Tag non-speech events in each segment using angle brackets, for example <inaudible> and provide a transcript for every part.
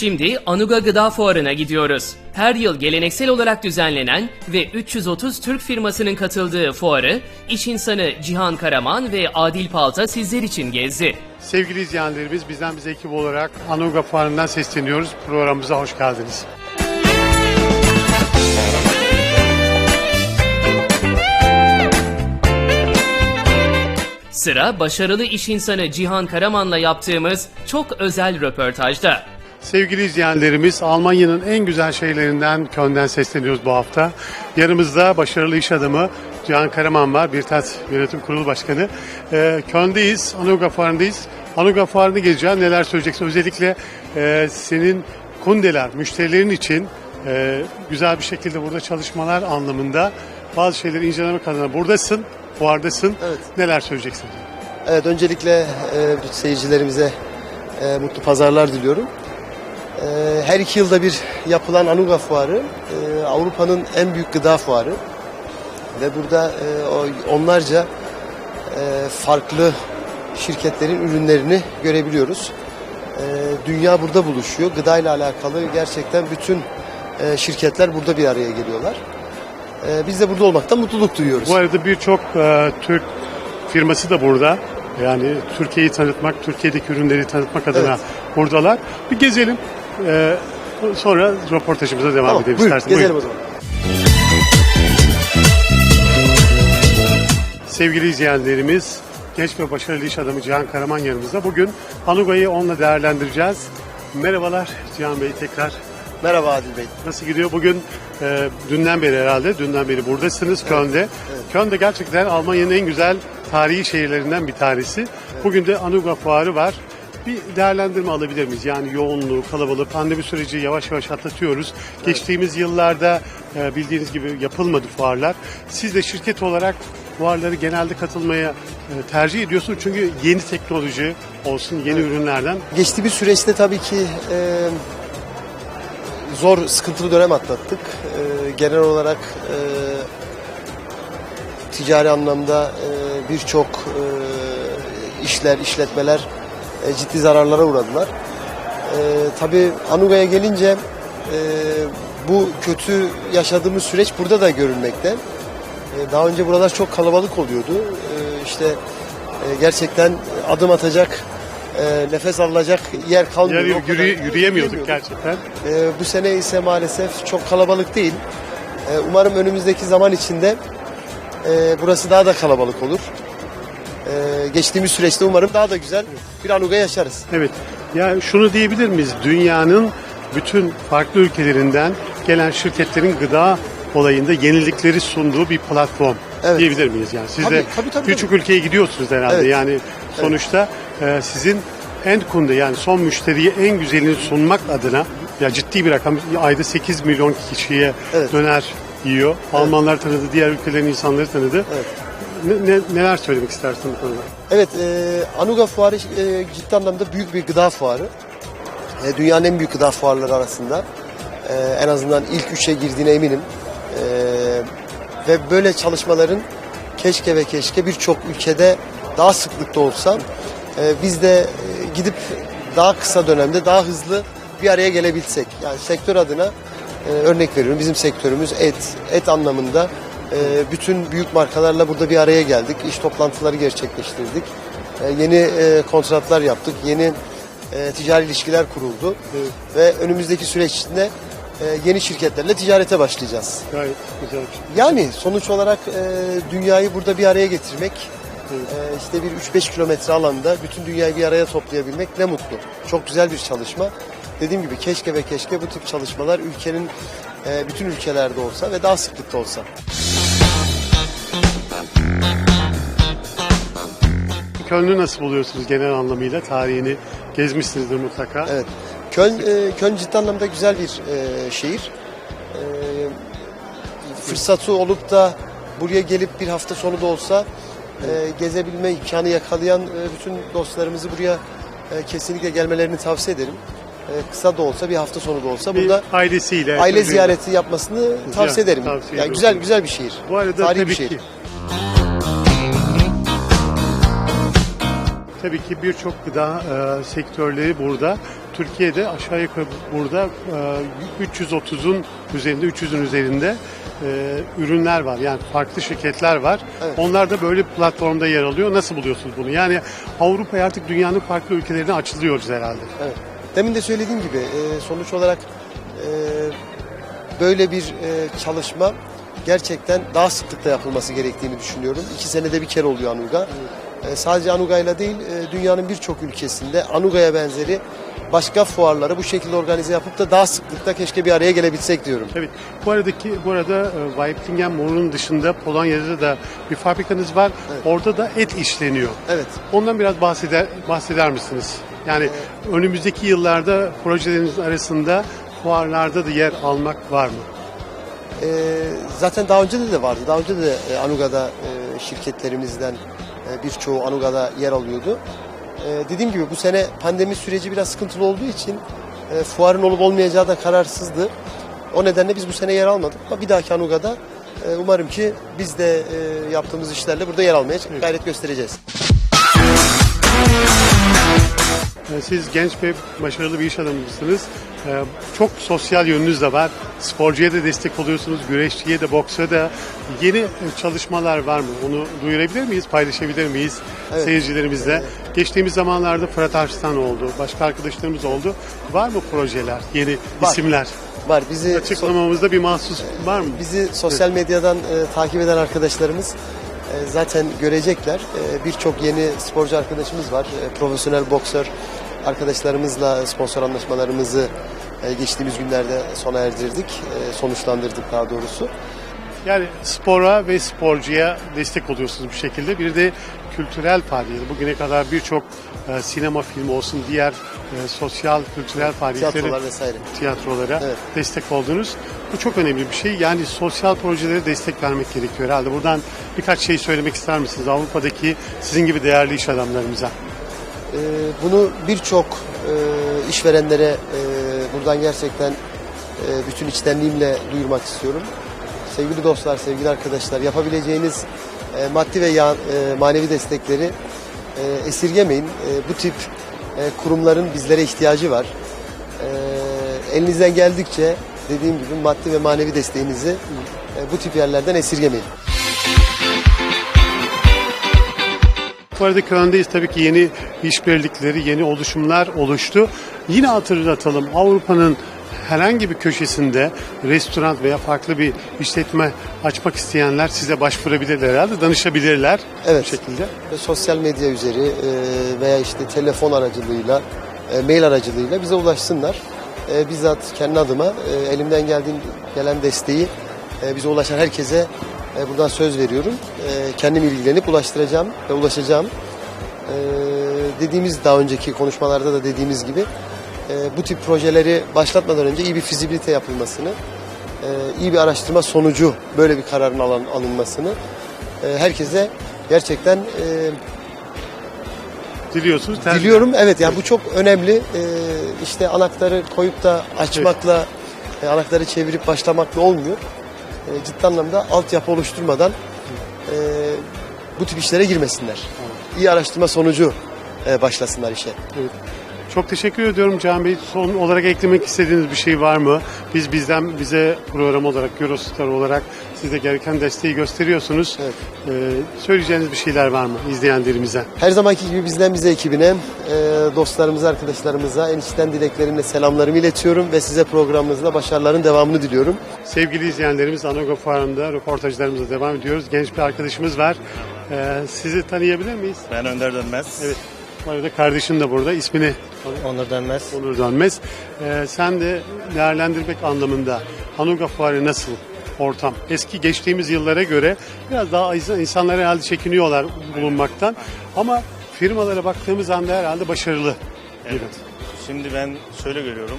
Şimdi Anuga Gıda Fuarı'na gidiyoruz. Her yıl geleneksel olarak düzenlenen ve 330 Türk firmasının katıldığı fuarı, iş insanı Cihan Karaman ve Adil Palta sizler için gezdi. Sevgili izleyenlerimiz bizden bize ekip olarak Anuga Fuarı'ndan sesleniyoruz. Programımıza hoş geldiniz. Sıra başarılı iş insanı Cihan Karaman'la yaptığımız çok özel röportajda. Sevgili izleyenlerimiz Almanya'nın en güzel şeylerinden Köln'den sesleniyoruz bu hafta. Yanımızda başarılı iş adamı Cihan Karaman var. Birtat Yönetim Kurulu Başkanı. Ee, Köln'deyiz. Anuga Fuarı'ndayız. Anuga Fuarı'nı gezeceğiz. Neler söyleyeceksin? Özellikle e, senin kundeler, müşterilerin için e, güzel bir şekilde burada çalışmalar anlamında bazı şeyleri incelemek adına buradasın, fuardasın. Evet. Neler söyleyeceksin? Evet öncelikle e, seyircilerimize e, mutlu pazarlar diliyorum. E, her iki yılda bir yapılan Anuga Fuarı e, Avrupa'nın en büyük gıda fuarı ve burada e, onlarca e, farklı şirketlerin ürünlerini görebiliyoruz. Dünya burada buluşuyor. Gıda ile alakalı gerçekten bütün şirketler burada bir araya geliyorlar. Biz de burada olmaktan mutluluk duyuyoruz. Bu arada birçok Türk firması da burada. Yani Türkiye'yi tanıtmak, Türkiye'deki ürünleri tanıtmak adına Evet. buradalar. Bir gezelim. E, sonra röportajımıza devam Tamam, edelim istersen. gezelim Buyurun. o zaman. Sevgili izleyenlerimiz, genç ve başarılı iş adamı Cihan Karaman yanımızda. Bugün Anuga'yı onunla değerlendireceğiz. Merhabalar Cihan Bey tekrar. Merhaba Adil Bey. Nasıl gidiyor? Bugün e, dünden beri herhalde, dünden beri buradasınız Köln'de. Köln de gerçekten Almanya'nın en güzel tarihi şehirlerinden bir tanesi. Bugün de Anuga Fuarı var. Bir değerlendirme alabilir miyiz? Yani yoğunluğu, kalabalığı, pandemi süreci yavaş yavaş atlatıyoruz. Geçtiğimiz yıllarda e, bildiğiniz gibi yapılmadı fuarlar. Siz de şirket olarak fuarları genelde katılmaya e, tercih ediyorsunuz. Çünkü yeni teknoloji olsun, yeni ürünlerden Geçti bir süreçte tabii ki e, zor, sıkıntılı dönem atlattık. E, genel olarak e, ticari anlamda e, birçok e, işler, işletmeler e, ciddi zararlara uğradılar. E, tabii Anuga'ya gelince e, bu kötü yaşadığımız süreç burada da görülmekte. E, Daha önce buralar çok kalabalık oluyordu. E, İşte e, gerçekten adım atacak, e, nefes alacak yer O kadar yürü- yürüyemiyorduk yürüyemiyorduk. gerçekten. E, Bu sene ise maalesef çok kalabalık değil. E, Umarım önümüzdeki zaman içinde e, burası daha da kalabalık olur. E, Geçtiğimiz süreçte umarım daha da güzel bir Anuga yaşarız. Evet. Ya şunu diyebilir miyiz? Dünyanın bütün farklı ülkelerinden gelen şirketlerin gıda olayında yenilikleri sunduğu bir platform Evet. diyebilir miyiz? Yani siz Tabii, de tabii, tabii, birçok ülkeye gidiyorsunuz herhalde. Evet. Yani sonuçta e, sizin end kunde yani son müşteriye en güzelini sunmak adına ya ciddi bir rakam ayda 8 milyon kişiye Evet. döner yiyor. Almanlar tanıdı, diğer ülkelerin insanları tanıdı. Evet. Ne, ne- neler söylemek istersin bu konuda? Evet, e, Anuga Fuarı e, ciddi anlamda büyük bir gıda fuarı. E, dünyanın en büyük gıda fuarları arasında. E, en azından ilk üçe girdiğine eminim. E, ve böyle çalışmaların keşke ve keşke birçok ülkede daha sıklıkta olsa e, biz de e, gidip daha kısa dönemde daha hızlı bir araya gelebilsek. Yani sektör adına e, örnek veriyorum bizim sektörümüz et, et anlamında e, bütün büyük markalarla burada bir araya geldik. İş toplantıları gerçekleştirdik. E, yeni e, kontratlar yaptık. Yeni e, ticari ilişkiler kuruldu. Ve önümüzdeki süreç içinde e, yeni şirketlerle ticarete başlayacağız. Gayet güzel şey. Yani sonuç olarak e, dünyayı burada bir araya getirmek, e, işte bir 3-5 kilometre alanda bütün dünyayı bir araya toplayabilmek ne mutlu. Çok güzel bir çalışma. Dediğim gibi keşke ve keşke bu tip çalışmalar ülkenin e, bütün ülkelerde olsa ve daha sıklıkta olsa. Köln'ü nasıl buluyorsunuz genel anlamıyla? Tarihini gezmişsinizdir mutlaka. Evet. Köln, e, Köln ciddi anlamda güzel bir e, şehir. E, fırsatı olup da buraya gelip bir hafta sonu da olsa e, gezebilme imkanı yakalayan e, bütün dostlarımızı buraya e, kesinlikle gelmelerini tavsiye ederim. E, kısa da olsa bir hafta sonu da olsa Bir burada ailesiyle. aile ziyareti yapmasını tavsiye ederim. tavsiye yani güzel güzel bir şehir. Bu arada Tarihi tabii bir şehir. ki. Tabii ki birçok gıda e, sektörleri burada. Türkiye'de aşağı yukarı burada e, 330'un üzerinde, 300'ün üzerinde e, ürünler var. Yani farklı şirketler var. Evet. Onlar da böyle platformda yer alıyor. Nasıl buluyorsunuz bunu? Yani Avrupa artık dünyanın farklı ülkelerine açılıyoruz herhalde. Evet. Demin de söylediğim gibi e, sonuç olarak e, böyle bir e, çalışma gerçekten daha sıklıkla yapılması gerektiğini düşünüyorum. İki senede bir kere oluyor Anuga. E, sadece Anuga'yla değil e, dünyanın birçok ülkesinde Anuga'ya benzeri başka fuarları bu şekilde organize yapıp da daha sıklıkla keşke bir araya gelebilsek diyorum. Evet. Bu aradaki bu arada e, Weiblingen dışında Polonya'da da bir fabrikanız var. Orada da et işleniyor. Evet. Ondan biraz bahseder bahseder misiniz? Yani önümüzdeki yıllarda projelerinizin arasında fuarlarda da yer almak var mı? E, zaten daha önce de de vardı. Daha önce de e, Anuga'da e, şirketlerimizden birçoğu Anuga'da yer alıyordu. E, dediğim gibi bu sene pandemi süreci biraz sıkıntılı olduğu için e, fuarın olup olmayacağı da kararsızdı. O nedenle biz bu sene yer almadık. Ama bir dahaki Anuga'da e, umarım ki biz de e, yaptığımız işlerle burada yer almaya gayret göstereceğiz. E, Siz genç ve başarılı bir iş adamısınız. E, Çok sosyal yönünüz de var. Sporcuya da destek oluyorsunuz, güreşçiye de, boksa da. Yeni e, çalışmalar var mı? Onu duyurabilir miyiz, paylaşabilir miyiz Evet. seyircilerimizle? Geçtiğimiz zamanlarda Fırat Arslan oldu, başka arkadaşlarımız oldu. Var mı projeler, yeni Var. isimler? Var bizi Açıklamamızda bir mahsus var mı? Bizi sosyal medyadan e, takip eden arkadaşlarımız zaten görecekler. E, Birçok yeni sporcu arkadaşımız var. E, profesyonel boksör arkadaşlarımızla sponsor anlaşmalarımızı e, geçtiğimiz günlerde sona erdirdik. E, sonuçlandırdık daha doğrusu. Yani spora ve sporcuya destek oluyorsunuz bir şekilde. Bir de kültürel faaliyet. Bugüne kadar birçok e, sinema filmi olsun, diğer e, sosyal kültürel faaliyetleri, Tiyatrolar vesaire. tiyatrolara Evet. destek oldunuz. Bu çok önemli bir şey. Yani sosyal projelere destek vermek gerekiyor herhalde. Buradan birkaç şey söylemek ister misiniz Avrupa'daki sizin gibi değerli iş adamlarımıza? E, Bunu birçok e, işverenlere e, buradan gerçekten e, bütün içtenliğimle duyurmak istiyorum. Sevgili dostlar, sevgili arkadaşlar yapabileceğiniz e, maddi ve ya- e, manevi destekleri e, esirgemeyin. E, bu tip e, kurumların bizlere ihtiyacı var. E, elinizden geldikçe dediğim gibi maddi ve manevi desteğinizi e, bu tip yerlerden esirgemeyin. Bu arada Köln'deyiz tabii ki yeni işbirlikleri, yeni oluşumlar oluştu. Yine hatırlatalım Avrupa'nın herhangi bir köşesinde restoran veya farklı bir işletme açmak isteyenler size başvurabilirler herhalde, danışabilirler Evet. bu şekilde. Ve sosyal medya üzeri e, veya işte telefon aracılığıyla, e, mail aracılığıyla bize ulaşsınlar. E, bizzat kendi adıma e, elimden geldiğin gelen desteği e, bize ulaşan herkese e, buradan söz veriyorum. E, kendim ilgilenip ulaştıracağım ve ulaşacağım. E, dediğimiz daha önceki konuşmalarda da dediğimiz gibi e, bu tip projeleri başlatmadan önce iyi bir fizibilite yapılmasını, e, iyi bir araştırma sonucu böyle bir kararın alınmasını e, herkese gerçekten e, Diliyorsunuz. tercih- diliyorum. Evet yani bu çok önemli. E, işte anahtarı koyup da açmakla, e, anahtarı çevirip başlamakla olmuyor. E, ciddi anlamda altyapı oluşturmadan e, bu tip işlere girmesinler. İyi araştırma sonucu e, başlasınlar işe. Evet. Çok teşekkür ediyorum Can Bey. Son olarak eklemek istediğiniz bir şey var mı? Biz bizden bize program olarak, Eurostar olarak size gereken desteği gösteriyorsunuz. Evet. Ee, söyleyeceğiniz bir şeyler var mı izleyenlerimize? Her zamanki gibi bizden bize ekibine, e, dostlarımıza, arkadaşlarımıza en içten dileklerimle selamlarımı iletiyorum ve size programımızda başarıların devamını diliyorum. Sevgili izleyenlerimiz Anogo Fuarı'nda röportajlarımıza devam ediyoruz. Genç bir arkadaşımız var. Ee, sizi tanıyabilir miyiz? Ben Önder Dönmez. Evet. Bu arada kardeşin de burada. İsmini Onur Dönmez. Onur Dönmez. Ee, sen de değerlendirmek anlamında Hanuga Fuarı nasıl ortam? Eski geçtiğimiz yıllara göre biraz daha insan- insanlar herhalde çekiniyorlar bulunmaktan. Ama firmalara baktığımız anda herhalde başarılı. gibi. Evet. Şimdi ben şöyle görüyorum.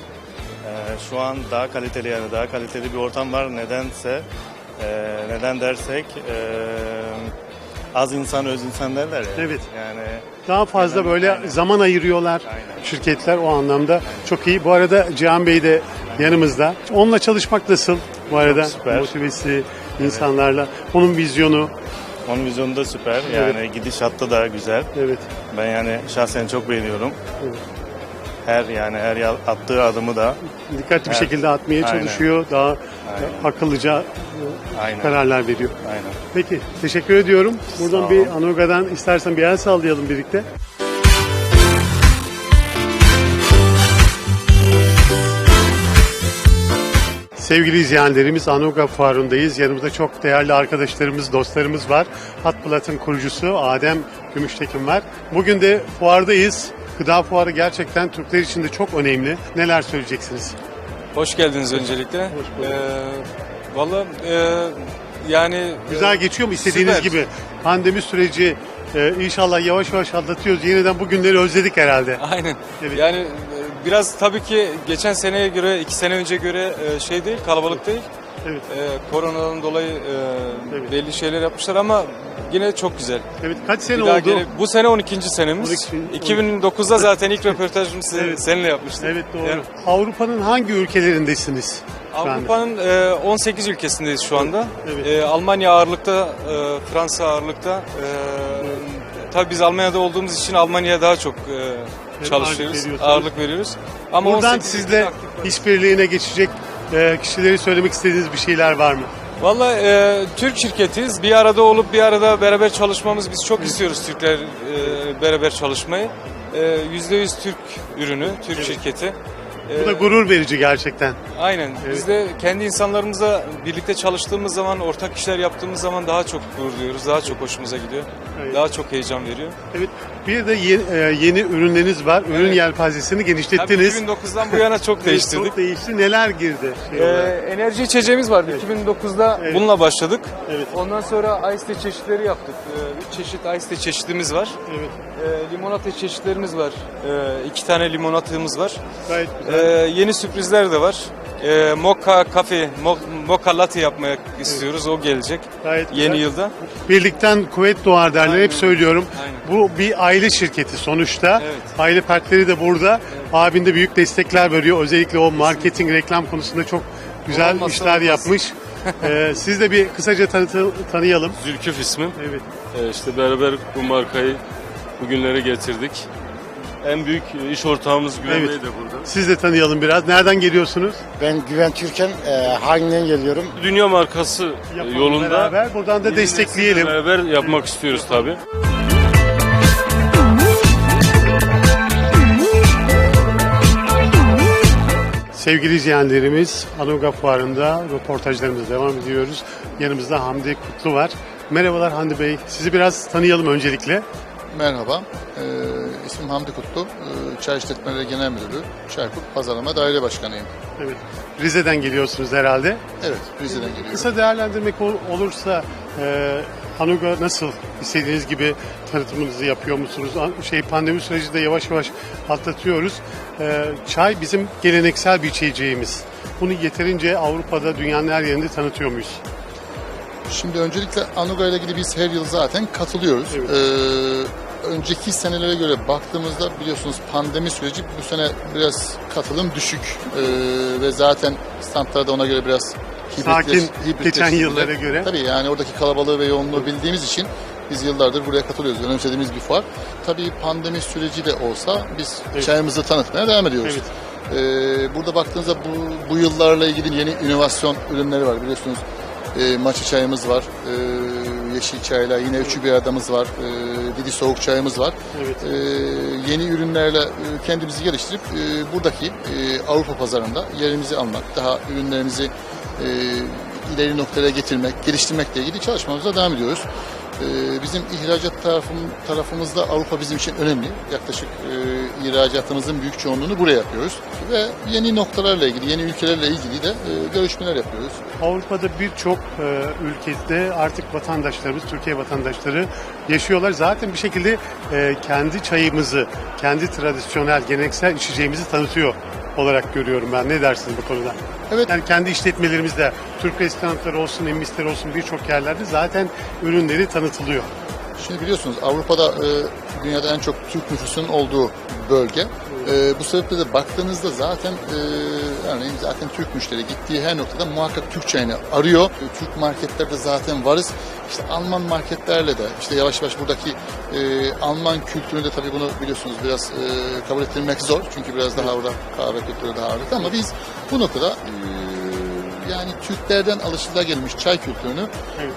Ee, şu an daha kaliteli yani daha kaliteli bir ortam var. Nedense e, neden dersek e, az insan öz insan derler ya. Evet. Yani Daha fazla Aynen, böyle aynen. zaman ayırıyorlar Aynen. şirketler o anlamda. Çok iyi. Bu arada Cihan Bey de yanımızda. Onunla çalışmak nasıl? Bu arada süper. motivesi insanlarla. Onun vizyonu Onun vizyonu da süper. Yani gidişatta da güzel. Evet. Ben yani şahsen çok beğeniyorum. Evet. Her yani her attığı adımı da Dikkatli bir Evet. şekilde atmaya Aynen. çalışıyor. Daha Aynen. akıllıca e, Aynen. kararlar veriyor. aynen. Peki teşekkür ediyorum. Buradan bir ol. Anuga'dan istersen bir el sallayalım birlikte. Sevgili izleyenlerimiz Anuga Fuarı'ndayız. Yanımızda çok değerli arkadaşlarımız, dostlarımız var. Hatplat'ın kurucusu Adem Gümüştekin var. Bugün de fuardayız. Gıda fuarı gerçekten Türkler için de çok önemli. Neler söyleyeceksiniz? Hoş geldiniz öncelikle. Hoş bulduk. Ee, Valla e, yani Güzel e, geçiyor mu istediğiniz süper. gibi? Pandemi süreci e, inşallah yavaş yavaş atlatıyoruz. Yeniden bu günleri özledik herhalde. Aynen. Evet. Yani e, biraz tabii ki geçen seneye göre, iki sene önce göre e, şey değil, kalabalık değil. Evet. E, koronadan dolayı e, Evet. belli şeyler yapmışlar ama yine çok güzel. Evet kaç sene oldu? gele- bu sene 12. senemiz. 12. 2009'da zaten ilk röportajımızı Evet. seninle yapmıştık. Evet doğru. Yani Avrupa'nın hangi ülkelerindesiniz? Avrupa'nın e, 18 ülkesindeyiz şu anda. Evet. E, Almanya ağırlıkta, e, Fransa ağırlıkta. E, tabii biz Almanya'da olduğumuz için Almanya'ya daha çok e, çalışıyoruz, veriyorsunuz. ağırlık veriyoruz. Ama Buradan 18 ülkede sizle işbirliğine geçecek e, kişileri söylemek istediğiniz bir şeyler var mı? Valla e, Türk şirketiyiz. Bir arada olup bir arada beraber çalışmamız biz çok istiyoruz Türkler e, beraber çalışmayı. E, %100 Türk ürünü, Türk şirketi. Bu da E, gurur verici gerçekten. Aynen. Evet. Biz de kendi insanlarımızla birlikte çalıştığımız zaman, ortak işler yaptığımız zaman daha çok gurur duyuyoruz. Daha çok hoşumuza gidiyor. Evet. Daha çok heyecan veriyor. Evet. Bir de yeni, e, yeni ürünleriniz var. Ürün Evet. yelpazesini Tabii genişlettiniz. 2009'dan bu yana çok <laughs> değiştirdik. Çok değişti. Neler girdi? Şey Ee, olarak? enerji içeceğimiz vardı. 2009'da Evet. bununla başladık. Evet. Ondan sonra ice tea çeşitleri yaptık. Ee, üç çeşit ice tea çeşitimiz var. Evet. Ee, limonata çeşitlerimiz var. Ee, iki tane limonatımız var. Gayet Ee, güzel. yeni sürprizler de var. Ee, mocha kafe, mo- mocha latte yapmak istiyoruz. O gelecek Gayet yeni güzel. yılda. Birlikten kuvvet doğar derler. Hep Aynen. söylüyorum. Aynen. Bu bir aile şirketi sonuçta. Evet. Aile fertleri de burada. Abin de büyük destekler veriyor. Özellikle o marketing, reklam konusunda çok güzel Olmazsa işler olmaz. yapmış. <laughs> Ee, siz de bir kısaca tanıtı, tanıyalım. Zülküf ismim. Evet. Ee, işte beraber bu markayı bugünlere getirdik. En büyük iş ortağımız Güven Evet. Bey de burada. Siz de tanıyalım biraz. Nereden geliyorsunuz? Ben Güven Türken, e, Hagin'den geliyorum. Dünya markası Yapalım yolunda beraber. Buradan da destekleyelim. Beraber yapmak istiyoruz tabii. Sevgili izleyenlerimiz Anuga Fuarı'nda röportajlarımıza devam ediyoruz. Yanımızda Hamdi Kutlu var. Merhabalar Hamdi Bey. Sizi biraz tanıyalım öncelikle. Merhaba, ee, ismim Hamdi Kutlu, ee, Çay İşletmeleri Genel Müdürü, Çaykur Pazarlama Daire Başkanıyım. Evet. Rize'den geliyorsunuz herhalde. Evet, Rize'den geliyorum. Kısa değerlendirmek ol- olursa e, Anuga nasıl istediğiniz gibi tanıtımınızı yapıyor musunuz? Şey pandemi süreci de yavaş yavaş atlatıyoruz. E, çay bizim geleneksel bir içeceğimiz. Bunu yeterince Avrupa'da dünyanın her yerinde tanıtıyor muyuz? Şimdi öncelikle Anuga ile ilgili biz her yıl zaten katılıyoruz. Evet. Ee, önceki senelere göre baktığımızda biliyorsunuz pandemi süreci bu sene biraz katılım düşük. Ee, ve zaten standlarda ona göre biraz Sakin, hibritleş- geçen hibritleştirildi. yıllara göre. Tabii yani oradaki kalabalığı ve yoğunluğu bildiğimiz için biz yıllardır buraya katılıyoruz. Önemsediğimiz bir fuar. Tabii pandemi süreci de olsa biz Evet. çayımızı tanıtmaya devam ediyoruz. Evet. Ee, burada baktığınızda bu, bu yıllarla ilgili yeni inovasyon ürünleri var biliyorsunuz. E, maçı çayımız var, e, yeşil çayla yine üçü bir aradamız var, e, didi soğuk çayımız var. Evet. E, yeni ürünlerle e, kendimizi geliştirip e, buradaki e, Avrupa pazarında yerimizi almak, daha ürünlerimizi e, ileri noktalara getirmek, geliştirmekle ilgili çalışmamıza devam ediyoruz. E, bizim ihracat tarafım, tarafımızda Avrupa bizim için önemli. Yaklaşık e, ihracatımızın büyük çoğunluğunu buraya yapıyoruz. Ve yeni noktalarla ilgili, yeni ülkelerle ilgili de e, görüşmeler yapıyoruz. Avrupa'da birçok e, ülkede artık vatandaşlarımız, Türkiye vatandaşları yaşıyorlar. Zaten bir şekilde e, kendi çayımızı, kendi tradisyonel, geleneksel içeceğimizi tanıtıyor olarak görüyorum ben. Ne dersiniz bu konuda? Evet. Yani kendi işletmelerimizde, Türk restoranları olsun, emmisler olsun birçok yerlerde zaten ürünleri tanıtılıyor. Şimdi biliyorsunuz Avrupa'da e, dünyada en çok Türk nüfusunun olduğu bölge. E, bu sebeple de baktığınızda zaten e, örneğin zaten Türk müşteri gittiği her noktada muhakkak Türkçe'ni arıyor. E, Türk marketlerde zaten varız. İşte Alman marketlerle de işte yavaş yavaş buradaki e, Alman kültürünü de tabii bunu biliyorsunuz biraz e, kabul ettirmek zor. Çünkü biraz daha orada kahve kültürü daha ağırlıklı ama biz bu noktada e, yani Türklerden alışılagelmiş çay kültürünü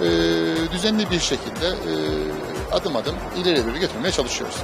e, düzenli bir şekilde e, adım adım ileriye doğru götürmeye çalışıyoruz.